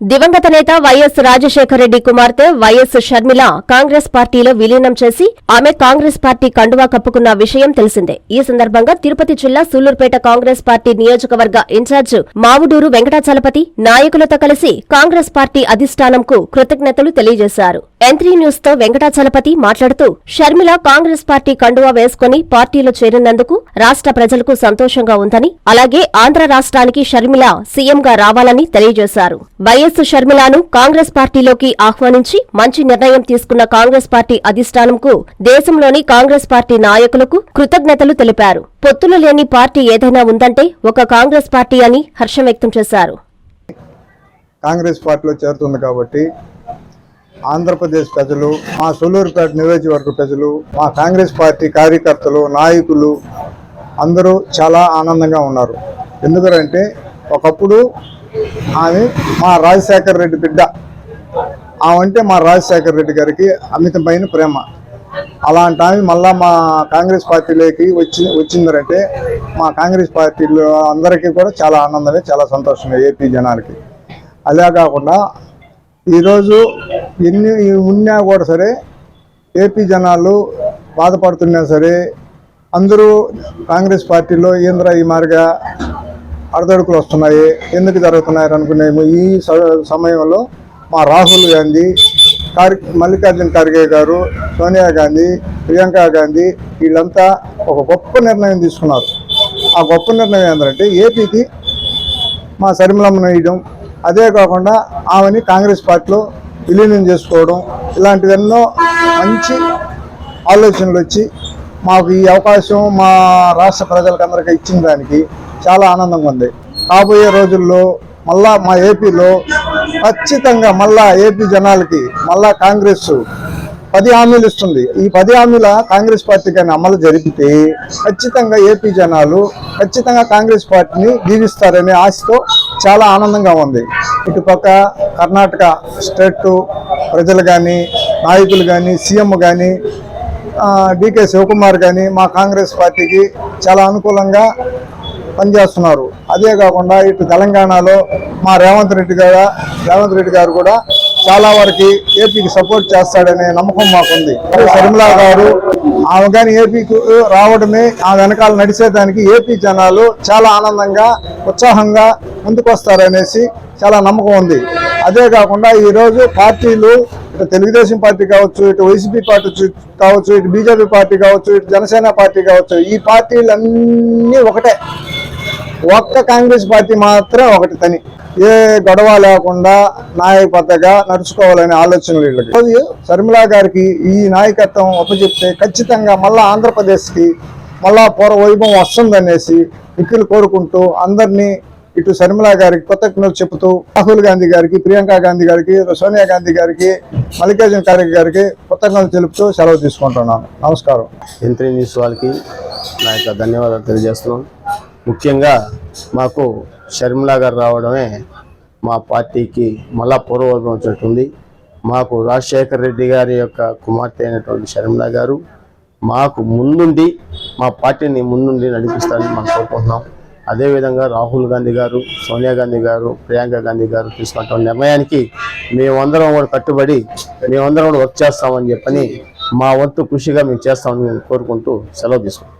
దివంగత నేత వైఎస్ రాజశేఖర రెడ్డి కుమార్తె వైఎస్ షర్మిల కాంగ్రెస్ పార్టీలో విలీనం చేసి ఆమె కాంగ్రెస్ పార్టీ కండువా కప్పుకున్న విషయం తెలిసిందే. ఈ సందర్భంగా తిరుపతి జిల్లా సూళ్ళూరుపేట కాంగ్రెస్ పార్టీ నియోజకవర్గ ఇన్ఛార్జ్ మావుడూరు వెంకటాచలపతి నాయకులతో కలిసి కాంగ్రెస్ పార్టీ అధిష్టానంకు కృతజ్ఞతలు తెలియజేశారు. ఎంత్రీ న్యూస్తో వెంకటాచలపతి మాట్లాడుతూ షర్మిల కాంగ్రెస్ పార్టీ కండువా వేసుకుని పార్టీలో చేరినందుకు రాష్ట్ర ప్రజలకు సంతోషంగా ఉందని అలాగే ఆంధ్ర రాష్ట్రానికి షర్మిల సీఎంగా రావాలని తెలియజేశారు. వైఎస్ షర్మిలాను కాంగ్రెస్ పార్టీలోకి ఆహ్వానించి మంచి నిర్ణయం తీసుకున్న కాంగ్రెస్ పార్టీ అధిష్టానంకు దేశంలోని కాంగ్రెస్ పార్టీ నాయకులకు కృతజ్ఞతలు తెలిపారు. పొత్తులు లేని పార్టీ ఏదైనా ఉందంటే ఒక కాంగ్రెస్ పార్టీ అని హర్షం వ్యక్తం చేశారు. కాంగ్రెస్ పార్టీలో చేరుతుంది కాబట్టి ఆంధ్రప్రదేశ్ ప్రజలు మా సూలూరుపేట నియోజకవర్గ ప్రజలు మా కాంగ్రెస్ పార్టీ కార్యకర్తలు నాయకులు అందరూ చాలా ఆనందంగా ఉన్నారు. ఎందుకంటే ఒకప్పుడు ఆమె మా రాజశేఖర రెడ్డి బిడ్డ. ఆమె అంటే మా రాజశేఖర రెడ్డి గారికి అమితమైన ప్రేమ. అలాంటి ఆమె మళ్ళా మా కాంగ్రెస్ పార్టీలోకి వచ్చి వచ్చిందంటే మా కాంగ్రెస్ పార్టీలో అందరికీ కూడా చాలా ఆనందమే చాలా సంతోషమే ఏపీ జనాలకి. అదే కాకుండా ఈరోజు ఎన్ని ఉన్నా కూడా సరే ఏపీ జనాలు బాధపడుతున్నా సరే అందరూ కాంగ్రెస్ పార్టీలో ఏంద్ర ఈ మార్గా అడదడుకులు వస్తున్నాయి. ఎందుకు జరుగుతున్నాయి అనుకునే ఈ స- సమయంలో మా రాహుల్ గాంధీ కార్ మల్లికార్జున ఖర్గే గారు సోనియా గాంధీ ప్రియాంక గాంధీ వీళ్ళంతా ఒక గొప్ప నిర్ణయం తీసుకున్నారు. ఆ గొప్ప నిర్ణయం ఏంటంటే ఏపీకి మా సరిమలమ్మను వేయడం. అదే కాకుండా ఆమెని కాంగ్రెస్ పార్టీలో విలీనం చేసుకోవడం. ఇలాంటివెన్నో మంచి ఆలోచనలు వచ్చి మాకు ఈ అవకాశం మా రాష్ట్ర ప్రజలకు అందరికీ ఇచ్చిన దానికి చాలా ఆనందంగా ఉంది. కాబోయే రోజుల్లో మళ్ళా మా ఏపీలో ఖచ్చితంగా మళ్ళా ఏపీ జనాలకి మళ్ళా కాంగ్రెస్ పది హామీలు ఇస్తుంది. ఈ పది హామీల కాంగ్రెస్ పార్టీ కానీ అమలు జరిపితే ఖచ్చితంగా ఏపీ జనాలు ఖచ్చితంగా కాంగ్రెస్ పార్టీని దీవిస్తారనే ఆశతో చాలా ఆనందంగా ఉంది. ఇటుపక్క కర్ణాటక స్టేట్ ప్రజలు కానీ నాయకులు కానీ సీఎం కానీ డికే శివకుమార్ కానీ మా కాంగ్రెస్ పార్టీకి చాలా అనుకూలంగా పనిచేస్తున్నారు. అదే కాకుండా ఇటు తెలంగాణలో మా రేవంత్ రెడ్డి గారు రేవంత్ రెడ్డి గారు కూడా చాలా వరకు ఏపీకి సపోర్ట్ చేస్తాడనే నమ్మకం మాకుంది. శర్మిలా గారు ఆమె కానీ ఏపీకి రావడమే ఆ వెనకాల నడిచేదానికి ఏపీ జనాలు చాలా ఆనందంగా ఉత్సాహంగా ముందుకొస్తారనేసి చాలా నమ్మకం ఉంది. అదే కాకుండా ఈరోజు పార్టీలు ఇటు తెలుగుదేశం పార్టీ కావచ్చు ఇటు వైసీపీ పార్టీ కావచ్చు ఇటు బీజేపీ పార్టీ కావచ్చు ఇటు జనసేన పార్టీ కావచ్చు ఈ పార్టీలన్నీ ఒకటే. ఒక్క కాంగ్రెస్ పార్టీ మాత్రం ఒకటి తని. ఏ గొడవ లేకుండా నాయకబద్ధగా నడుచుకోవాలనే ఆలోచనలు వీళ్ళకి. శర్మిలా గారికి ఈ నాయకత్వం అప్పచెప్తే ఖచ్చితంగా మళ్ళా ఆంధ్రప్రదేశ్కి మళ్ళా పూర్వ వైభవం వస్తుందనేసి విక్కులు కోరుకుంటూ అందరినీ ఇటు శర్మిలా గారికి కృతజ్ఞతలు చెబుతూ రాహుల్ గాంధీ గారికి ప్రియాంక గాంధీ గారికి సోనియా గాంధీ గారికి మల్లికార్జున ఖార్గే గారికి కృతజ్ఞతలు తెలుపుతూ సెలవు తీసుకుంటున్నాను. నమస్కారం. ఎంత్రీ న్యూస్ వాళ్ళకి నా యొక్క ధన్యవాదాలు తెలియజేస్తున్నాను ముఖ్యంగా మాకు షర్మిలా గారు రావడమే మా పార్టీకి మళ్ళా పూర్వవర్గం వచ్చినట్టుంది. మాకు రాజశేఖర్ రెడ్డి గారి యొక్క కుమార్తె అయినటువంటి షర్మిలా గారు మాకు ముందుండి మా పార్టీని ముందుండి నడిపిస్తారని మనం కోరుకుంటున్నాం. అదేవిధంగా రాహుల్ గాంధీ గారు సోనియా గాంధీ గారు ప్రియాంక గాంధీ గారు తీసుకున్న నిర్ణయానికి మేమందరం కూడా కట్టుబడి మేమందరం కూడా వర్క్ చేస్తామని చెప్పని మా వంతు కృషిగా మేము చేస్తామని మేము కోరుకుంటూ సెలవు తీసుకుంటాం